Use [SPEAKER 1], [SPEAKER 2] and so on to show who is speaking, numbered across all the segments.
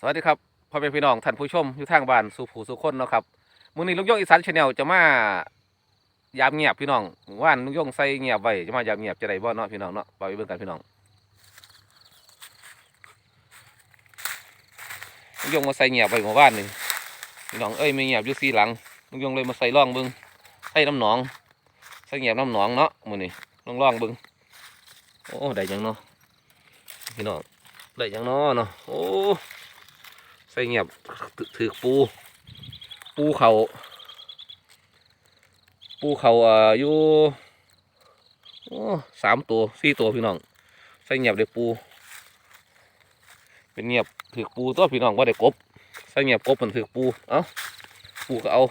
[SPEAKER 1] สวัสดีครับพ่อแม่พี่น้องท่านผู้ชมอยู่ทางบ้านสู่ผู้สู่คนเนาะครับมื้อนี้ลุงยงอีสานชาแนลจะมายามเงียบพี่น้องว่านลุงยงใส่เงียบไว้จะมายามเงียบจะได้บ่เนาะพี่น้องเนาะไปเบิ่งกันพี่น้องลุงยงมาใส่เงียบไว้เมื่อวานนี่พี่น้องเอ้ยไม่เงียบอยู่สีหลังลุงยงเลยมาใส่ร่องเบิ่งใส่น้ำหนองใส่เงียบน้ำหนองเนาะมื้อนี้ลองลองเบิ่งโอ้ได้ยังเนาะพี่น้องได้ยังเนาะเนาะโอ้ ส่เงียบถือปู ปูเขาปูเขาอ่าอยู่สามตัวสี่ตัวพี่น้องใส่เงียบได้ปู เป็นเงียบถือปูตัวพี่น้องว่าได้กบใส่เงียบกบมันถือปู เอ้าปูก็เอา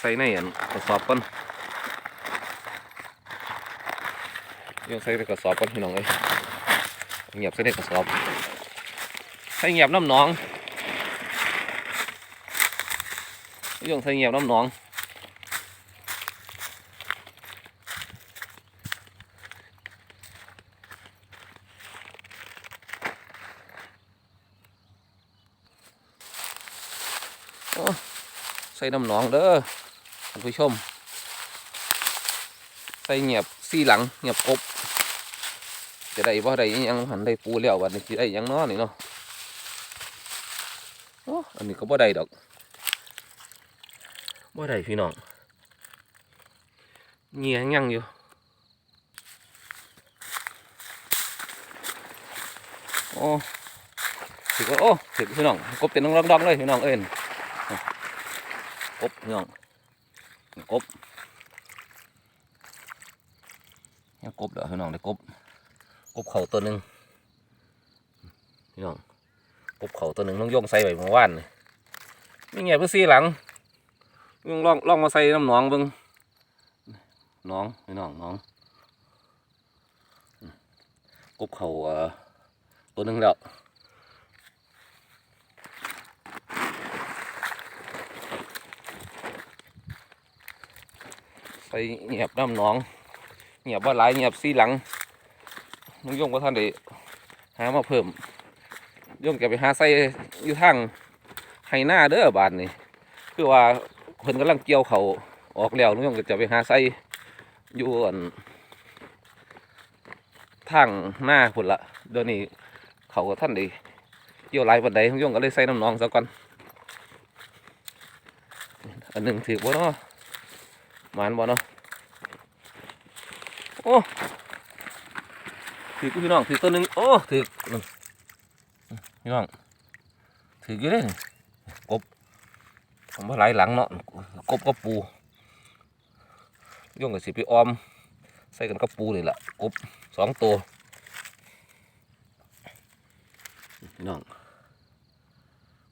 [SPEAKER 1] ใส่ในอันกระสอบก่อนยังใส่ในกระสอบก่อนพี่น้องเลยเงียบใส่ในกระสอบ ใส่เงียบน้ำหนองเรื่องใส่เงียบน้ำหนอง ใส่น้ำหนองเด้อท่านผู้ชม ใส่เงียบซี่หลังเงียบกบจะได้บ่ได้อิหยังหันได้ปูแล้ววันนี้สิได้ยังนาะนี่เนาะ โอ้อันนี้ก็บ่ได้ดอกบ่ได้พี่น้องเงียยังอยู่โอ้ถือว่าโอ้ถือพี่น้องกบเป็นน้องดองๆเลยพี่น้องเอ็นกบพี่น้องกบยังกบเด้อพี่น้องได้กบกบเขาตัวหนึ่งพี่น้อง กบเขาตัวหนึ่งน้องโยงใส่ไว้เมื่อวานนี่นี่ไงเพื่อซีหลังยงลองลองมาใส่น้ำหนองเบิ้งหนองพี่น้องหนองกบเขาเอ่อตัวหนึ่งแล้วใส่เงียบน้ำหนองเงียบว่าหลายเงียบซีหลังน้องยงว่าท่านได้หามาเพิ่ม ยงจะไปหาใส่อยู่ทางไฮหน้าเด้อบานนี่คือว่าเพิ่นกำลังเกี่ยวเขาออกแล้วน้องยงก็จะไปหาใส่อยู่อันทางหน้าพุ่นละเดี๋ยวนี้เขาก็ท่านด้เกี่ยวลายปันใดน้องยงก็เลยใส่น้ำนองซะก่อนอันหนึ่งถือบ่เนาะหมานบ่เนาะโอ้ถือกูพี่น้องถือตัวหนึ่งโอ้ถือ พี่น้องถือกี่เลยกบผมว่าหลายหลังเนาะกบกับปูย่องกับสิไปออม ใส่กันกับปูเลยล่ะกบสองตัวพี่น้อง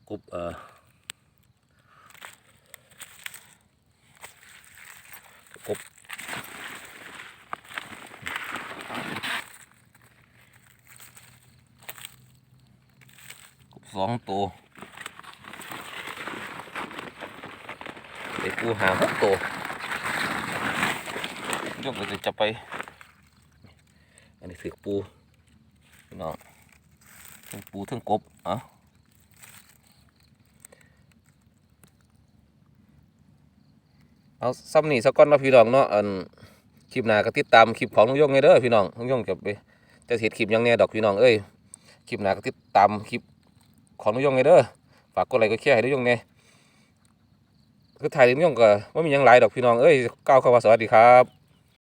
[SPEAKER 1] กบเอ่อ สองตัวไอ้ปูหาหกตัวยกก็จะจับไป อันนี้ถือปูพี่น้องทั้งปูทั้งกบเอะเอาซ้ำนี่สักก้อนเนาะพี่น้องเนาะอันคลิปหน้าก็ติดตามคลิปของลุงยงไงเด้อพี่น้องลุงยงจะไปจะเห็ดคลิปยังแน่ดอกพี่น้องเอ้ยคลิปหน้าก็ติดตามคลิป ของนุยงไงเด้อฝากกดไลค์กดแชร์ให้นุยงไงคือถ่ายนุยงก็ว่ามียังไลดอกพี่น้องเอ้ยก้าวเข้ามาสวัสดีครับ